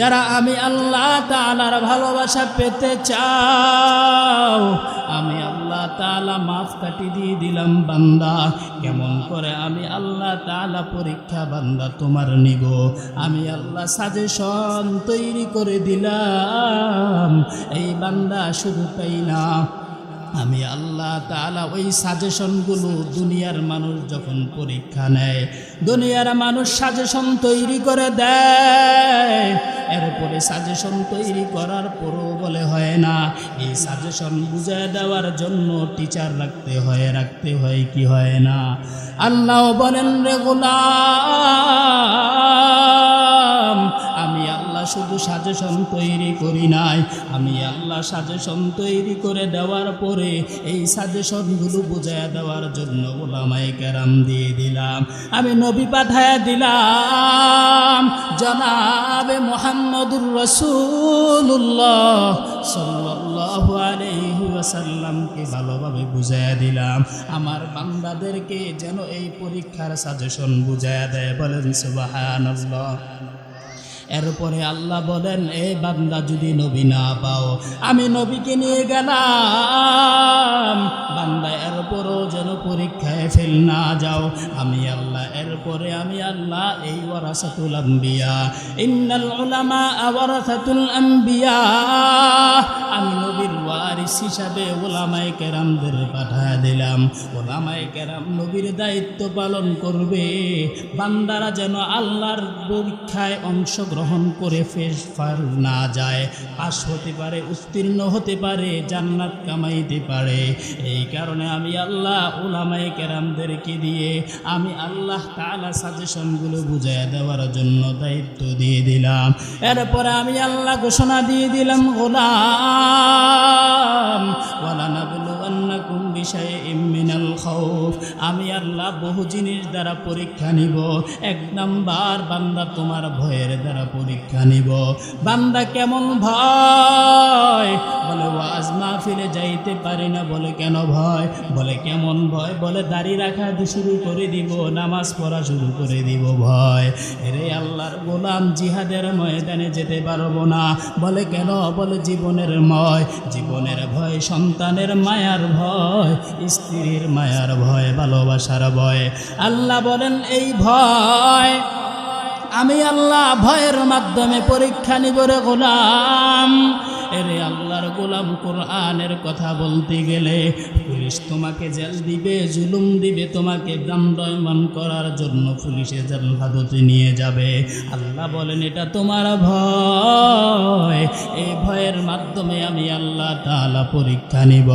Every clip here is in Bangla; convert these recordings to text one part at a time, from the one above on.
যারা আমি আল্লাহ তালার ভালোবাসা পেতে চাও, আমি আল্লাহ তালা মাফ কাটি দিয়ে দিলাম বান্দা। কেমন করে আমি আল্লাহ তালা পরীক্ষা বান্দা তোমার নিব? আমি আল্লাহ সাজেশন তৈরি করে দিলাম। এই বান্দা শুধু তাই না আমি আল্লাহ তালা ওই সাজেশনগুলো দুনিয়ার মানুষ যখন পরীক্ষা নেয়, দুনিয়ার মানুষ সাজেশন তৈরি করে দেয়। এরপরে সাজেশন তৈরি করার পরও বলে হয় না, এই সাজেশন বুঝে দেওয়ার জন্য টিচার রাখতে হয় রাখতে হয় কি হয় না? আল্লাহ বলেন, রে গোলাম শুধু সাজেশন তৈরি করি নাই। আমি আল্লাহ সাজেশন তৈরি করে দেওয়ার পরে এই সাজেশনগুলো বুঝায় দেওয়ার জন্য ওলামাই কেরাম দিয়ে দিলাম। আমি নবী পাঠায় দিলাম, জনাবে মোহাম্মদুর রসুল্লাহ ওয়াসাল্লামকে ভালোভাবে বুঝায় দিলাম। আমার বান্দাদেরকে যেন এই পরীক্ষার সাজেশন বুঝায় দেয়, বলেন সুবহানাল্লাহ। এরপরে আল্লাহ বলেন, এ বান্দা, যদি নবী না পাও, আমি নবীকে নিয়ে গেলাম। বান্দা, এরপরও যেন পরীক্ষায় ফেল না যাও। আমি আল্লাহ, এরপরে আমি আল্লাহ এই ওয়ারাসাতুল আম্বিয়া। ইন্নাল উলামা আওয়ারাসাতুল আম্বিয়া। আমি নবীর ওয়ারিস হিসাবে ওলামায়ে কেরামদের পাঠায় দিলাম। ওলামায়ে কেরাম নবীর দায়িত্ব পালন করবে। বান্দারা যেন আল্লাহর পরীক্ষায় অংশগ্রহণ করে ফেস ফার না যায়। পাশ হতে পারে, উত্তীর্ণ হতে পারে, জান্নাত কামাইতে পারে। এই কারণে আমি আল্লাহ ওলামায়ে কেরামদেরকে দিয়ে আমি আল্লাহ তাআলা সাজেশনগুলো বুঝায় দেওয়ার জন্য দায়িত্ব দিয়ে দিলাম। এরপরে আমি আল্লাহ ঘোষণা দিয়ে দিলাম, গোলাম ওয়ালা নাবলুয়ান্নাকুম আমি আল্লাহ বহু জিনিস দ্বারা পরীক্ষা নিব। এক নাম্বার, বান্দা তোমার ভয়ের দ্বারা পরীক্ষা নিব। বান্দা কেমন ভয়? বলে, ওয়াজ মাহফিলে যাইতে পারি না। বলে, কেন ভয়? বলে, কেমন ভয়? বলে, দাড়ি রাখা শুরু করে দিব, নামাজ পড়া শুরু করে দিব ভয়। রে আল্লাহর গোলাম, জিহাদের ময়দানে যেতে পারব না। বলে, কেন? বলে, জীবনের ময়। জীবনের ভয় সন্তানের মায়ার ভয়। স্ত্রীর মায়ার ভয়, ভালোবাসার ভয়। আল্লাহ বলেন, এই ভয়, আমি আল্লাহ ভয়ের মাধ্যমে পরীক্ষা নিব রে গোলাম। এরে আল্লাহর গোলাম কোরআনের কথা বলতে গেলে পুলিশ তোমাকে জেল দিবে, জুলুম দিবে, তোমাকে দণ্ডয়মান করার জন্য পুলিশে জেল হাজতে নিয়ে যাবে। আল্লাহ বলেন, এটা তোমার ভয়। এই ভয়ের মাধ্যমে আমি আল্লাহ তাআলা পরীক্ষা নিব।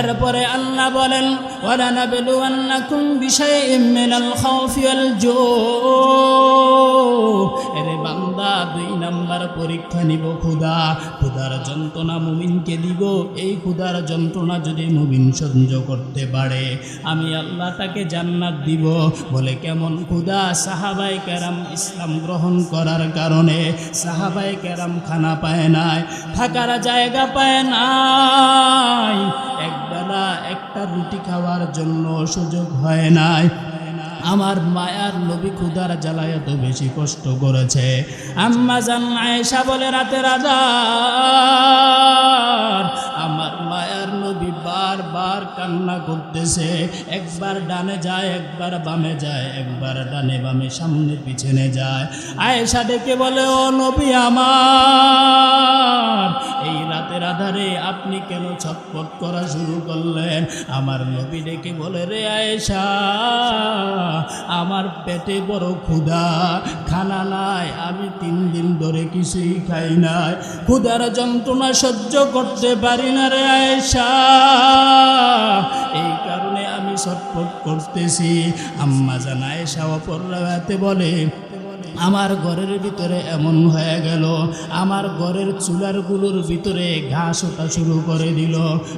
এরপরে আল্লাহ বলেন ওয়ালা নাবলুয়ান্নাকুম বিশাইইম মিনাল খাউফি ওয়াল জু এরে বান্দা দুই নাম্বার পরীক্ষা নিব খুদা। খুদার যন্ত্রণা মুমিনকে দিব। এই খুদার যন্ত্রণা যদি মুমিন সহ্য করতে পারে, আমি আল্লাহ তাকে জান্নাত দিব। বলে কেমন খুদা সাহাবাই কেরাম ইসলাম গ্রহণ করার কারণে সাহাবাই কেরাম খানা পায় নাই, থাকার জায়গা পায় নাই, একবেলা একটা রুটি খাওয়ার জন্য সুযোগ হয় নাই। আমার মায়ার নবী ক্ষুদার জ্বালায় এত বেশি কষ্ট করেছে। আম্মা জান আয়েশা বলে, রাতে আজার আমার মায়ার নবী বারবার কান্না করতেছে। একবার ডানে যায়, একবার বামে যায়, একবার ডানে বামে সামনে পিছনে যায়। আয়েশা ডেকে বলে, ও নবী আমার, এই রাতের আধারে আপনি কেন ছটপট করা শুরু করলেন? আমার নবী ডেকে বলে, রে আয়েশা, আমার পেটে বড় ক্ষুধা। খানা নাই, আমি তিন দিন ধরে কিছুই খাই নাই। ক্ষুধার যন্ত্রণা সহ্য করতে পারি না রে আয়েশা? এই কারণে আমি ছটপট করতেছি। আম্মা জানায় সাওয়া বলে আমার ঘরের ভিতরে এমন হয়ে গেল। আমার ঘরের চুলারগুলোর ভিতরে ঘাস ওঠা শুরু করে দিল।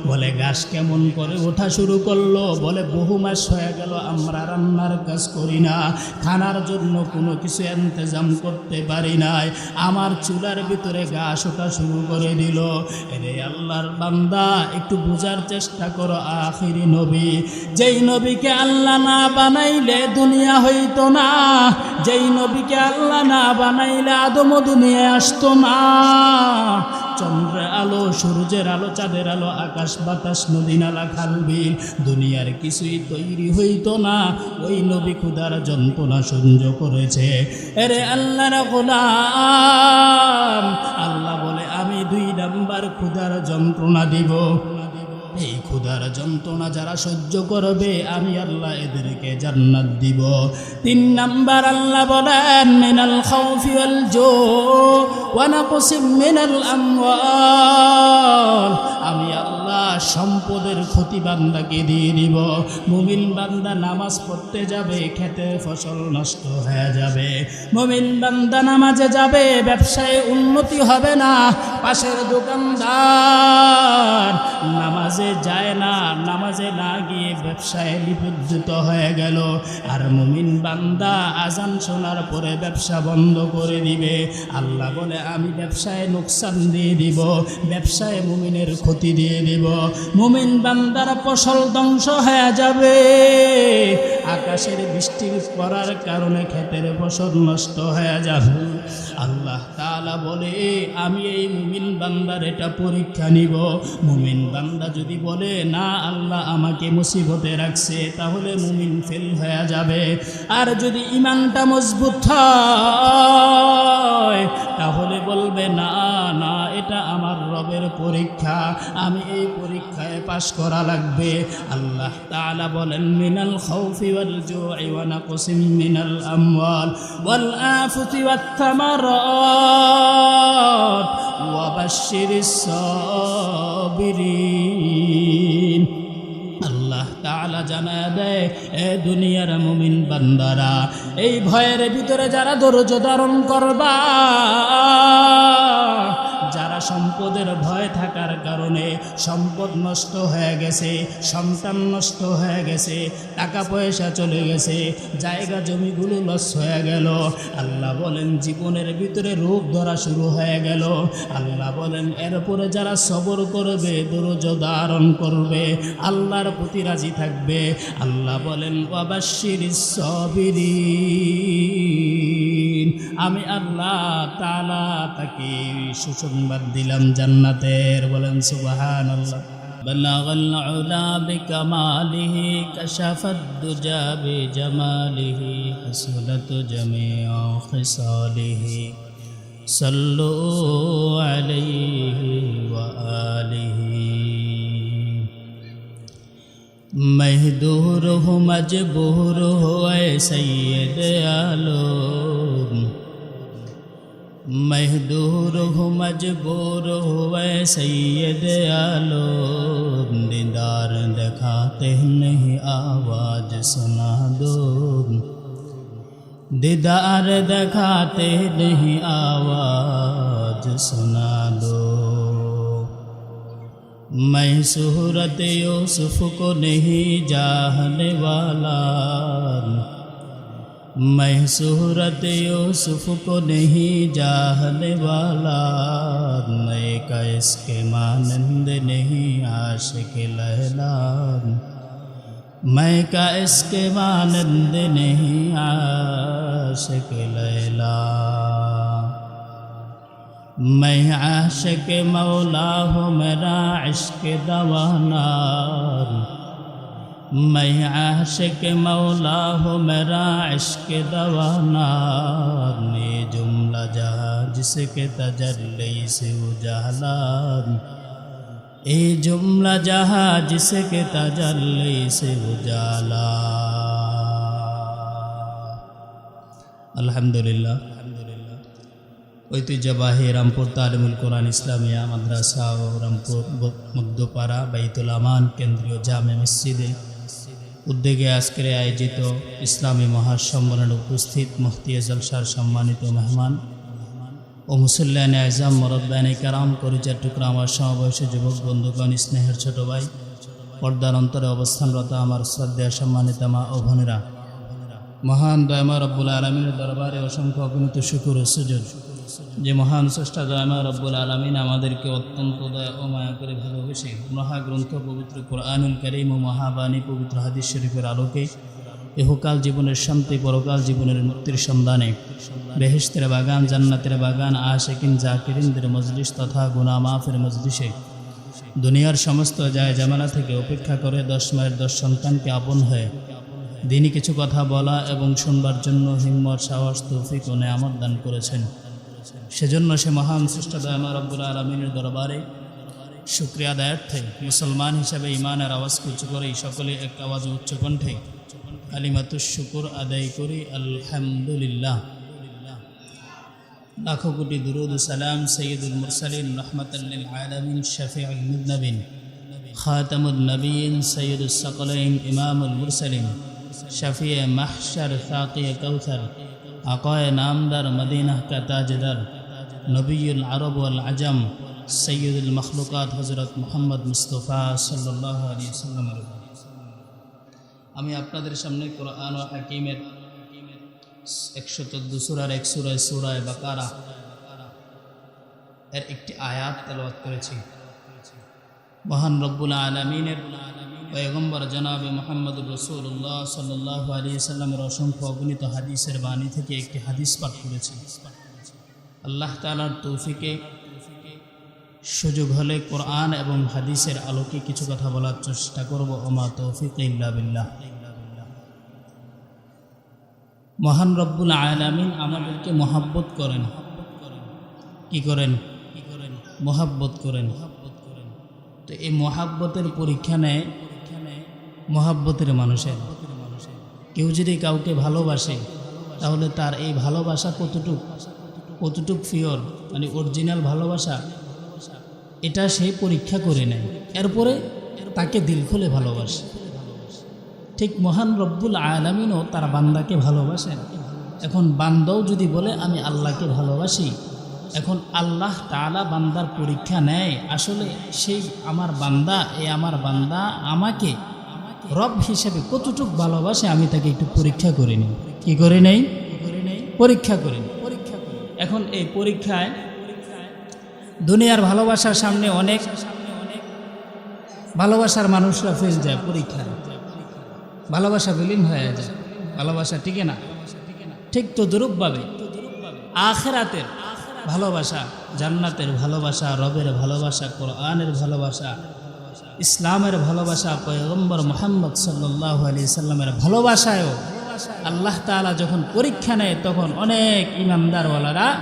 বলে, ঘাস কেমন করে ওঠা শুরু করল? বলে, বহু মাস হয়ে গেল, আমরা রান্নার কাজ করি না। খানার জন্য কোনো কিছু ইন্তজাম করতে পারি নাই। আমার চুলার ভিতরে ঘাস ওঠা শুরু করে দিল। রে আল্লাহর বান্দা, একটু বোঝার চেষ্টা করো, আখিরি নবী। যেই নবীকে আল্লাহ না বানাইলে দুনিয়া হইতো না। যেই নবীকে আল্লাহ না বানাইলে আদম দুনিয়ায় আসতো না। চন্দ্রের আলো, সূর্যের আলো, চাঁদের আলো, আকাশ, বাতাস, নদী, নালা, খাল, বিল, দুনিয়ার কিছুই তৈরি হইতো না। ওই নবী ক্ষুদার যন্ত্রণা সহ্য করেছে। এরে আল্লাহ গোলাম, আল্লাহ বলে, আমি দুই নাম্বার ক্ষুদার যন্ত্রণা দিব। ক্ষুধার যন্ত্রণা যারা সহ্য করবে, আমি আল্লাহ এদেরকে জান্নাত দিব। তিন নাম্বার আল্লাহ বলেন, মিনাল খাউফি ওয়াল জো ওয়া নাকসিম মিনাল আমওয়াল। আমি আল্লাহ সম্পদের ক্ষতি বান্দাকে দিয়ে দিব। মুমিন বান্দা নামাজ পড়তে যাবে, খেতে ফসল নষ্ট হয়ে যাবে। মুমিন বান্দা নামাজে যাবে, ব্যবসায় উন্নতি হবে না। পাশের দোকানদার নামাজে যায় না, নামাজে না গিয়ে ব্যবসায় নিবদ্ধত হয়ে গেল। আর মুমিন বান্দা আজান শোনার পরে ব্যবসা বন্ধ করে দিবে। আল্লাহ বলে, আমি ব্যবসায় নোকসান দিয়ে দিব, ব্যবসায় মুমিনের ক্ষতি দিয়ে দিব। মুমিন বান্দার ফসল ধ্বংস হয়ে যাবে। আকাশের বৃষ্টি পড়ার কারণে ক্ষেতের ফসল নষ্ট হয়ে যাবে। আল্লাহ তাআলা বলে, আমি এই মুমিন বান্দার এটা পরীক্ষা নিব। মুমিন বান্দা যদি বলে না আল্লাহ আমাকে মুসিবতে রাখছে, তাহলে মুমিন ফেল হয়ে যাবে। আর যদি ইমানটা মজবুত হয় তাহলে বলবে, না না, এটা আমার রবের পরীক্ষা। আমি এই পরীক্ষায় পাশ করা লাগবে। আল্লাহ তাআলা বলেন, মিনাল খাউফি ওয়াল জু'i ওয়া নাকসিম মিনাল আমওয়াল ওয়াল আফতি ওয়াত থামারাত। ওয়া সাবিরিন। আল্লাহ জানা দেয় এ দুনিয়ার মুমিন বান্দারা এই ভয়ের ভিতরে যারা ধৈর্য ধারণ করবা সম্পদের ভয় থাকার কারণে সম্পদ নষ্ট হয়ে গেছে, সন্তান নষ্ট হয়ে গেছে টাকা পয়সা চলে গেছে, জায়গা জমিগুলো লস হয়ে গেল। আল্লাহ বলেন, জীবনের ভিতরে রোগ ধরা শুরু হয়ে গেল। আল্লাহ বলেন, এরপরে যারা সবর করবে দরজ ধারণ করবে, আল্লাহর প্রতি রাজি থাকবে। আল্লাহ বলেন অবাশির সবিরিন। আমি আল্লাহ তালা তাকে সুসংবাদ দিলাম জান্নাতের বলেন সুবাহান আল্লাহ بلغ العلا بكماله كشف الدجى بجماله حسنت جميع خصاله صلوا عليه وآله مہدور ہو مجبور ہو اے سید آلو महदूर हो, मजबूर हो सैयद आलम। दीदार दिखाते नहीं, आवाज़ सुना दो। दीदार दिखाते नहीं, आवाज़ सुना दो। मैं सूरत यूसुफ को नहीं जानने वाला। میں صورت یوسف کو نہیں جاہنے والا، میں کا اس کے مانند نہیں عاشق لہلا۔ میں کا اس کے مانند نہیں عاشق لیلا میں عاشق مولا ہوں، میرا عشق دوانا۔ میں عاشق مولا ہو میرا عشق دوانا نے جملہ جہاں جس کے تجلی سے اجالان اے جملہ جہاں جس کے تجلی سے اجالا আলহামদুলিল্লাহ ঐতিহ্যবাহী রামপুর তালিমুল কোরআন ইসলামিয়া মাদ্রাসা ও রামপুর মধ্যপাড়া বাইতুল আমান কেন্দ্রীয় জামে মসজিদে উদ্যোগে আজকের আয়োজিত ইসলামী মহাসম্মেলনে উপস্থিত মুফতি জলসার সম্মানিত মেহমান ও মুসল্লান আজম, মরব্বানি কারাম করিচার টুকরা আমার সমবয়সী যুবক বন্ধুগণ, স্নেহের ছোট ভাই, পর্দার অন্তরে অবস্থানরত আমার শ্রদ্ধা সম্মানিত মা ও মহান দয়মা রব্বুল আলমিনের দরবারে অসংখ্য অগণিত শুকুর সুযোগ যে মহান স্রষ্টা দয়মা রব্বুল আলমিন আমাদেরকে অত্যন্ত দয়া ও মায়া করে ভালোবেসে মহাগ্রন্থ, পবিত্র কোরআনুল করিম ও মহাবাণী, পবিত্র হাদিস শরীফের আলোকে ইহকাল জীবনের শান্তি, পরকাল জীবনের মুক্তির সন্ধানে বেহেস্তের বাগান, জান্নাতের বাগান, আশেকিন, জাকিরিনদের মজলিস তথা গুনা মাফের মজলিসে দুনিয়ার সমস্ত যায় জামালা থেকে উপেক্ষা করে দশ মায়ের দশ সন্তানকে আপন হয়ে দিনই কিছু কথা বলা এবং শুনবার জন্য হিম্মত, সাহস, তৌফিক ও নেয়ামত দান করেছেন। সেজন্য সে মহান সৃষ্টাদয় আমার রব্বুল আলমিনের দরবারে শুক্রিয়া দায়ার্থে মুসলমান হিসাবে ইমানের আওয়াজ উঁচু করে সকলে এক আওয়াজ উচ্চ কণ্ঠে কালিমাতুর শুকুর আদায় করি, আলহামদুলিল্লাহ। লাখো কোটি দুরুদ সালাম সৈয়দুল মুরসালিন রহমতুল্লিল আলমিন শফিউল মুদনবিন খাতামুল নবীন সৈয়দুল সকলাইন ইমামুল মুরসালিন, শফিয়ে মাহসার সাকিয়ে কৌথর আকায় নামদার মদিনা কা তাজদার নবীল আরব আল আজম সৈয়দুল মখলুকাত হজরত মোহাম্মদ মুস্তফা সাল্লামের আমি আপনাদের সামনে কোরআন হাকিমের একশো চোদ্দ সুরার এক সুরায় সুরায় বাকারা এর একটি আয়াত তেলাওয়াত করেছি। মহান রব্বুল আলমিনের পয়গম্বর জনাবে মোহাম্মদ রসুল্লাহ সাল্লাহ আলী সাল্লামের অসংখ্য অগণিত হাদিসের বাণী থেকে একটি হাদিস পাঠ করেছেন আল্লাহ তালার তৌফিকে সুযোগ হলে কোরআন এবং হাদিসের আলোকে কিছু কথা বলার চেষ্টা করব। ওমা তৌফিক ইল্লা বিল্লাহ। মহান রব্বুল আলামিন আমাদেরকে মহাব্বত করেন। কি করেন? কি করেন মহাব্বত করেন। তো এই মহাব্বতের পরীক্ষা নেয় মহাব্বতের মানুষের। কেউ যদি কাউকে ভালোবাসে, তাহলে তার এই ভালোবাসা কতটুক? কতটুক ফিওর মানে অরিজিনাল ভালোবাসা? এটা সে পরীক্ষা করে নেয়। এরপরে তাকে দিল খুলে ভালোবাসে। ঠিক মহান রব্বুল আলমিনও তার বান্দাকে ভালোবাসেন। এখন বান্দাও যদি বলে, আমি আল্লাহকে ভালোবাসি। এখন আল্লাহ তালা বান্দার পরীক্ষা নেয়, আসলে সেই আমার বান্দা এ আমার বান্দা আমাকে রব হিসেবে কতটুক ভালোবাসে আমি তাকে একটু পরীক্ষা করে নিই। কি করে নেই? পরীক্ষা করে পরীক্ষা করে এখন এই পরীক্ষায় দুনিয়ার ভালোবাসার সামনে অনেক ভালোবাসার মানুষরা ফেল যায় পরীক্ষায় ভালোবাসা বিলীন হয়ে যায়। ভালোবাসা টিকে না। ঠিক তো দুরূপভাবে আখেরাতের ভালোবাসা, জান্নাতের ভালোবাসা, রবের ভালোবাসা, কোরআনের ভালোবাসা ইসলামের ভালোবাসা পয়গম্বর মোহাম্মদ সাল্লাহ আলি সাল্লামের ভালোবাসায়ও আল্লাহ তালা যখন পরীক্ষা নেয়, তখন অনেক ইমানদারওয়ালারা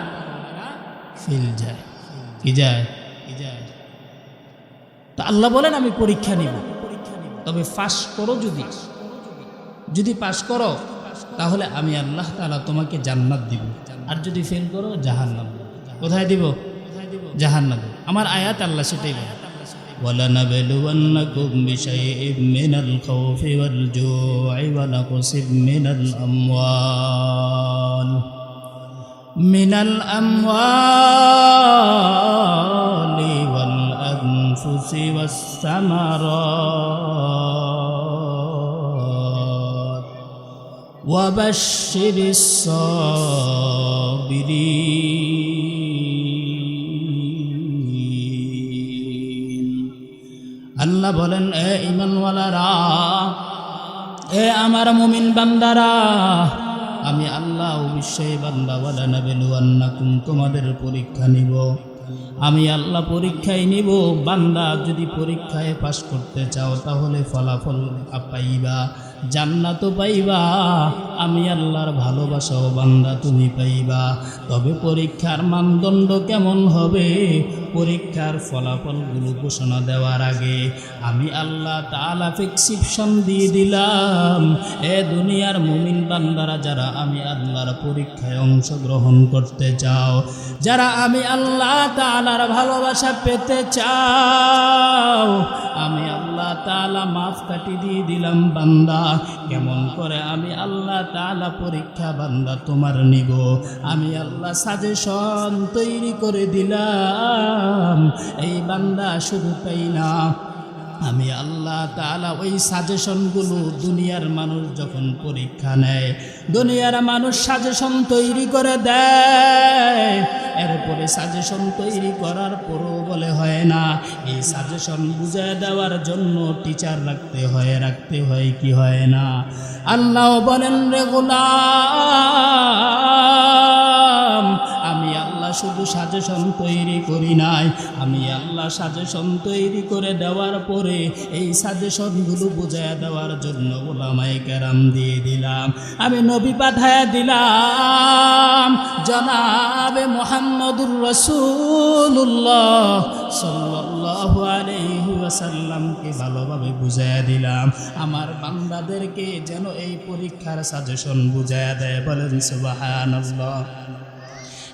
ফিল যায়। কি যায়? কি যায়? তা আল্লাহ বলেন, আমি পরীক্ষা নিব। তবে পাশ করো যদি। যদি পাশ করো, তাহলে আমি আল্লাহ তালা তোমাকে জান্নাত দিব। আর যদি ফেল করো, জাহান্নাম কোথায় দিব। কোথায় দিব? জাহান্নাম। আমার আয়াত আল্লাহ সেটাই বলে। ولنبلونكم بشيء من الخوف والجوع ونقص من الأموال. من الأموال والأنفس والثمرات. وبشر الصابرين আল্লাহ বলেন, এ ইমানওয়ালারা, এ আমার মুমিন বান্দারা, আমি আল্লাহ অবশ্যই বান্দাওয়ালা নাবেলুয়ান্নাকুম তোমাদের পরীক্ষা নিব। আমি আল্লাহ পরীক্ষায় নিব, বান্দা যদি পরীক্ষায় পাশ করতে চাও, তাহলে ফলাফল পাইবা। জান্নাত পাইবা, আমি আল্লাহর ভালোবাসাও বান্দা তুমি পাইবা। তবে পরীক্ষার মানদণ্ড কেমন হবে? পরীক্ষার ফলাফলগুলো ঘোষণা দেওয়ার আগে আমি আল্লাহ তালা প্রেসক্রিপশন দিয়ে দিলাম, এ দুনিয়ার মুমিন বান্দারা যারা আমি আল্লাহর পরীক্ষায় অংশগ্রহণ করতে চাও, যারা আমি আল্লাহ তালার ভালোবাসা পেতে চাও, আমি আল্লাহ তালা মাফ কাটি দিয়ে দিলাম, বান্দা। কেমন করে আমি আল্লাহ তালা পরীক্ষা, বান্দা, তোমার নিব। আমি আল্লাহ সাজেশন তৈরি করে দিলাম। এই বান্দা শুধু তাই না আমি আল্লাহ তালা ওই সাজেশনগুলো দুনিয়ার মানুষ যখন পরীক্ষা নেয়, দুনিয়ার মানুষ সাজেশন তৈরি করে দেয়। এরপরে সাজেশন তৈরি করার পরও বলে হয় না, এই সাজেশন বুঝায় দেওয়ার জন্য টিচার রাখতে হয় রাখতে হয় কি হয় না? আল্লাহ বলেন, রে শুধু সাজেশন তৈরি করি নাই। আমি আল্লাহ সাজেশন তৈরি করে দেওয়ার পরে এই সাজেশনগুলো বুঝায় দেওয়ার জন্য ওলামাই কেরাম দিয়ে দিলাম। আমি নবী পাঠায় দিলাম, জনাবে মোহাম্মদুর রসুল্লাহ ওয়াসাল্লামকে ভালোভাবে বুঝায় দিলাম। আমার বান্দাদেরকে যেন এই পরীক্ষার সাজেশন বুঝায় দেয়, বলেন সুবহানাল্লাহ।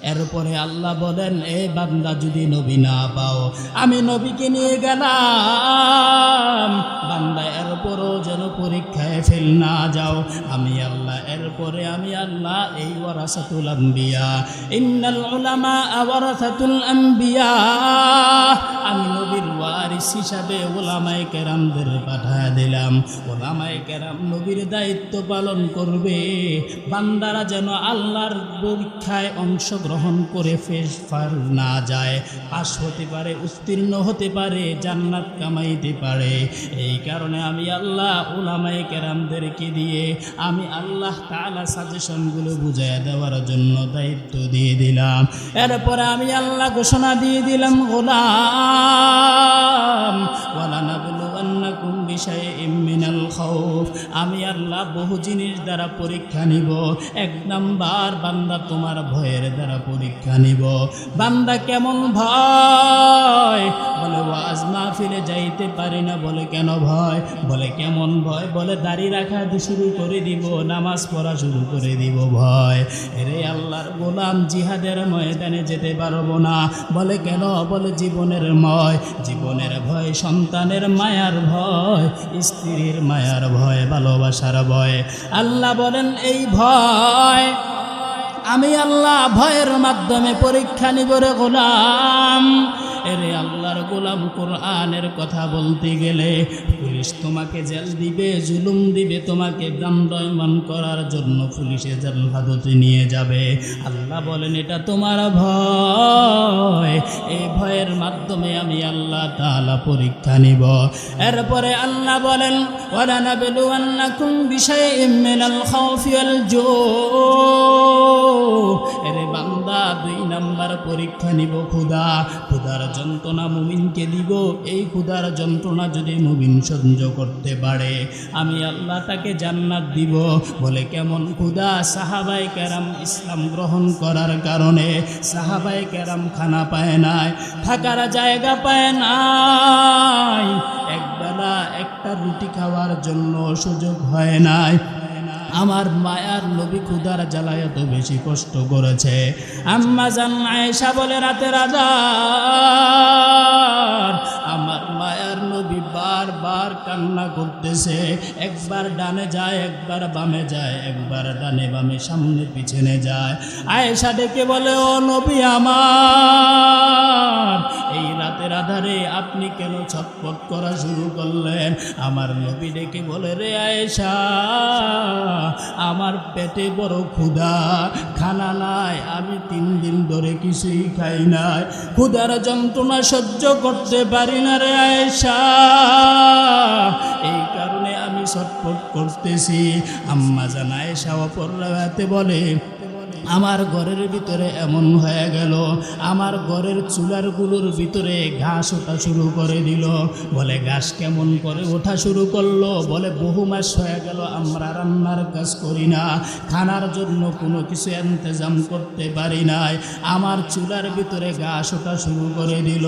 এরপরে আল্লাহ বলেন, এ বান্দা, যদি নবী না পাও, আমি নবীকে নিয়ে গেলাম। বান্দা, এরপরও যেন পরীক্ষায় ফেল না যাও। আমি আল্লাহ, এরপরে আমি আল্লাহ, এই ওয়ারাসাতুল আম্বিয়া। ইন্নাল উলামা ওয়ারাসাতুল আম্বিয়া। আমি নবীর ওয়ারিস হিসাবে ওলামায়ে কেরামদের পাঠায় দিলাম। ওলামায়ে কেরাম নবীর দায়িত্ব পালন করবে। বান্দারা যেন আল্লাহর পরীক্ষায় অংশগ্রহণ করে ফেস ফার না যায়। পাশ হতে পারে, উত্তীর্ণ হতে পারে, জান্নাত কামাইতে পারে। এই কারণে আমি আল্লাহ ওলামায়ে কেরামদেরকে দিয়ে আমি আল্লাহ তাআলা সাজেশনগুলো বুঝাই দেওয়ার জন্য দায়িত্ব দিয়ে দিলাম। এরপরে আমি আল্লাহ ঘোষণা দিয়ে দিলাম, গোলাম ওয়ালা বিশাইইম মিনাল খাউফ। আমি আল্লাহ বহু জিনিস দ্বারা পরীক্ষা নিব। এক নাম্বার, বান্দা তোমার ভয়ের দ্বারা পরীক্ষা নিব। বান্দা কেমন ভয়? বলে, ওয়াজ মাহফিলে যাইতে পারি না। বলে, কেন ভয়? বলে, কেমন ভয়? বলে, দাড়ি রাখা শুরু করে দিব, নামাজ পড়া শুরু করে দিব ভয়। এরে আল্লাহর গোলাম, জিহাদের ময়দানে যেতে পারব না। বলে, কেন? বলে, জীবনের ময়। জীবনের ভয়, সন্তানের মায়ার ভয়। স্ত্রীর মায়ার ভয়, ভালোবাসার ভয়। আল্লাহ বলেন, এই ভয় আমি আল্লাহ ভয়ের মাধ্যমে পরীক্ষা নিব রে গোলাম। এরে আল্লাহর গোলাম কোরআনের কথা বলতে গেলে পুলিশ তোমাকে জেল দিবে, জুলুম দিবে, তোমাকে দণ্ডয়মান করার জন্য পুলিশে জেল হাজতে নিয়ে যাবে। আল্লাহ বলেন, এটা তোমার ভয়। এই ভয়ের মাধ্যমে আমি আল্লাহ তালা পরীক্ষা নিব। এরপরে আল্লাহ বলেন নাবলুয়ান্নাকুম বিশাইইম মিনাল খাউফি ওয়াল জু। এরে বান্দা, দুই নাম্বার পরীক্ষা নিব খুদা খুদার যন্ত্রণা মুমিনকে দিব। এই খুদার যন্ত্রণা যদি মুমিন সহ্য করতে পারে। আমি আল্লাহ তাকে জান্নাত দিব বলে কেমন খুদা সাহাবাই ক্যারাম ইসলাম গ্রহণ করার কারণে সাহাবাই ক্যারাম খানা পায় নাই, থাকার জায়গা পায় নাই, একবেলা একটা রুটি খাওয়ার জন্য সুযোগ হয় নাই। আমার মায়ার নবী খুদার জ্বালায় এত বেশি কষ্ট করেছে। আম্মা জান আয়েশা বলে, রাতে আজার আমার মায়ার নবী বারবার কান্না করতেছে। একবার ডানে যায়, একবার বামে যায়, একবার ডানে বামে সামনে পিছনে যায়। আয়েশা ডেকে বলে, ও নবী আমার, এই রাতের আধারে আপনি কেন ছটপট করা শুরু করলেন? আমার নবী ডেকে বলে, রে আয়েশা আমার পেটে বড় ক্ষুধা। খানা নাই, আমি তিন দিন ধরে কিছুই খাই নাই। ক্ষুধার যন্ত্রণা সহ্য করতে পারি না রে আয়েশা। এই কারণে আমি ছটফট করতেছি। আম্মা জানায় আয়েশা পড়লাতে বলে আমার ঘরের ভিতরে এমন হয়ে গেল। আমার ঘরের চুলারগুলোর ভিতরে ঘাস ওঠা শুরু করে দিল। বলে, ঘাস কেমন করে ওঠা শুরু করল? বলে, বহু মাস হয়ে গেল, আমরা রান্নার কাজ করি না। খানার জন্য কোনো কিছু ইন্তজাম করতে পারি নাই। আমার চুলার ভিতরে ঘাস ওঠা শুরু করে দিল।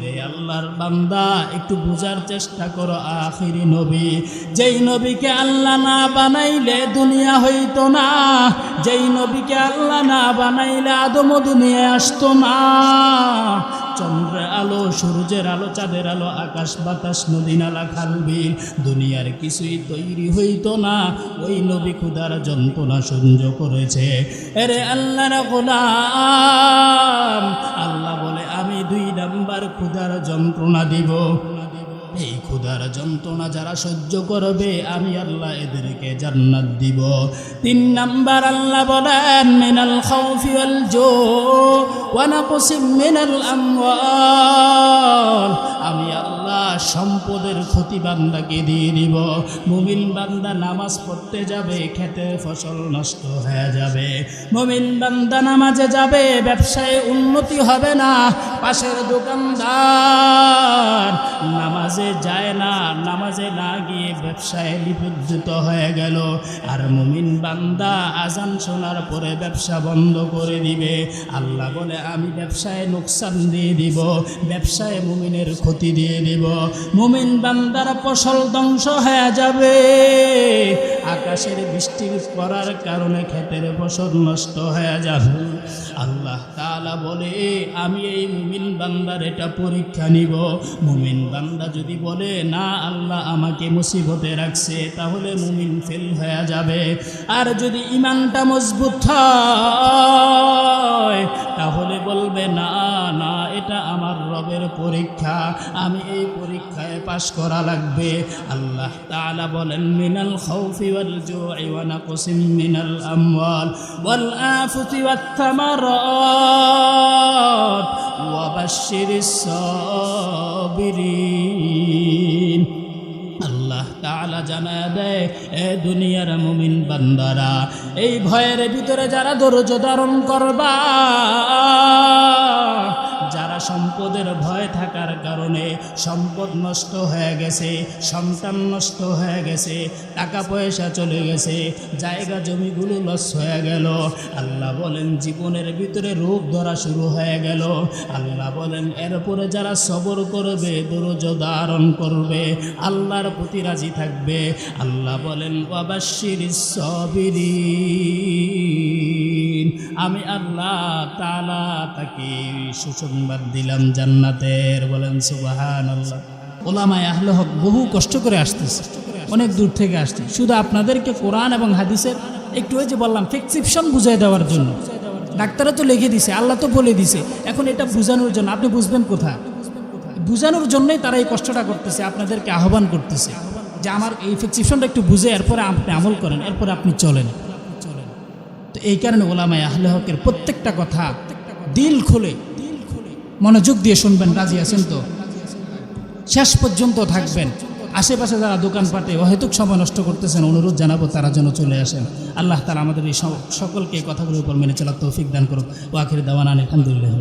রে আল্লাহর বান্দা, একটু বোঝার চেষ্টা করো, আখিরি নবী। যেই নবীকে আল্লাহ না বানাইলে দুনিয়া হইতো না। যেই নবীকে আল্লাহ না বানাইলে আদম দুনিয়ায় আসতো না। চন্দ্রের আলো, সূর্যের আলো, চাঁদের আলো, আকাশ, বাতাস, নদী, নালা, খাল, বিল, দুনিয়ার কিছুই তৈরি হইত না। ওই নবী খুদার যন্ত্রণা সহ্য করেছে। এরে আল্লাহর গোলাম, আল্লাহ বলে, আমি দুই নাম্বার ক্ষুধার যন্ত্রণা দিব। ক্ষুধার যন্ত্রণা যারা সহ্য করবে, আমি আল্লাহ এদেরকে জান্নাত দিব। তিন নাম্বার আল্লাহ বলেন, মিনাল খাউফি ওয়াল জো ওয়া নাকসিম মিনাল আমওয়াল। আমি আল্লাহ সম্পদের ক্ষতি বান্দাকে দিয়ে দিব। মুমিন বান্দা নামাজ পড়তে যাবে, খেতে ফসল নষ্ট হয়ে যাবে। মুমিন বান্দা নামাজে যাবে, ব্যবসায় উন্নতি হবে না। পাশের দোকানদার নামাজে যায় না নামাজে না গিয়ে ব্যবসায় নিপজ্জিত হয়ে গেল। আর মুমিন বান্দা আজান শোনার পরে ব্যবসা বন্ধ করে দিবে। আল্লাহ বলে, আমি ব্যবসায় নোকসান দিয়ে দিব, ব্যবসায় মুমিনের ক্ষতি দিয়ে দিব। মুমিন বান্দার ফসল ধ্বংস হয়ে যাবে। আকাশের বৃষ্টির পড়ার কারণে ক্ষেতের ফসল নষ্ট হয়ে যাবে। আল্লাহ তালা বলে, আমি এই মুমিন বান্দার এটা পরীক্ষা নিব। মুমিন বান্দা যদি বলে না, আল্লাহ আমাকে মুসিবতে রাখছে, তাহলে মুমিন ফেল হয়ে যাবে। আর যদি ইমানটা মজবুত হয় তাহলে বলবে, না না, এটা আমার রবের পরীক্ষা। আমি এই পরীক্ষায় পাশ করা লাগবে। আল্লাহ তাআলা বলেন, মিনাল খাউফি ওয়াল ওয়া মিনাল আমওয়াল ওয়াল আফতি ওয়াত আল্লাহ জানা দেয় এ দুনিয়ার মুমিন বান্দারা এই ভয়ের ভিতরে যারা ধৈর্য ধারণ করবা যারা সম্পদের ভয় থাকার কারণে সম্পদ নষ্ট হয়ে গেছে, সন্তান নষ্ট হয়ে গেছে টাকা পয়সা চলে গেছে, জায়গা জমিগুলো লস হয়ে গেল। আল্লাহ বলেন, জীবনের ভিতরে রোগ ধরা শুরু হয়ে গেল। আল্লাহ বলেন, এরপরে যারা সবর করবে দরজ ধারণ করবে, আল্লাহর প্রতি রাজি থাকবে। আল্লাহ বলেন অবশ্যির সবিরিন। আমি আল্লাহ তালা তাকে সুসংবাদ দিলাম জান্নাতের। বলেন সুবাহান আল্লাহ ওলামায় আহলে হক বহু কষ্ট করে আসতেছে, অনেক দূর থেকে আসছে। শুধু আপনাদেরকে কোরআন এবং হাদিসের একটু ওই যে বললাম ফেক্সিপশন বুঝিয়ে দেওয়ার জন্য। ডাক্তাররা তো লিখে দিছে, আল্লাহ তো বলে দিছে। এখন এটা বোঝানোর জন্য, আপনি বুঝবেন কোথায়? বুঝানোর জন্যই তারা এই কষ্টটা করতেছে, আপনাদেরকে আহ্বান করতেছে যে আমার এই ফেক্সিপশনটা একটু বুঝে, এরপরে আপনি আমল করেন, এরপরে আপনি চলেন। তো এই কারণে ওলামায় আহলে হকের প্রত্যেকটা কথা দিল খুলে, মনোযোগ দিয়ে শুনবেন, রাজি আছেন তো? শেষ পর্যন্ত থাকবেন। আশেপাশে যারা দোকানপাটে অহেতুক সময় নষ্ট করতেছেন, অনুরোধ জানাব তারা যেন চলে আসেন। আল্লাহ তালা আমাদের এই সকলকে এই কথাগুলোর উপর মেনে চলার তৌফিক দান করুক। ওয়াখির দাওয়ান আলহামদুলিল্লাহ।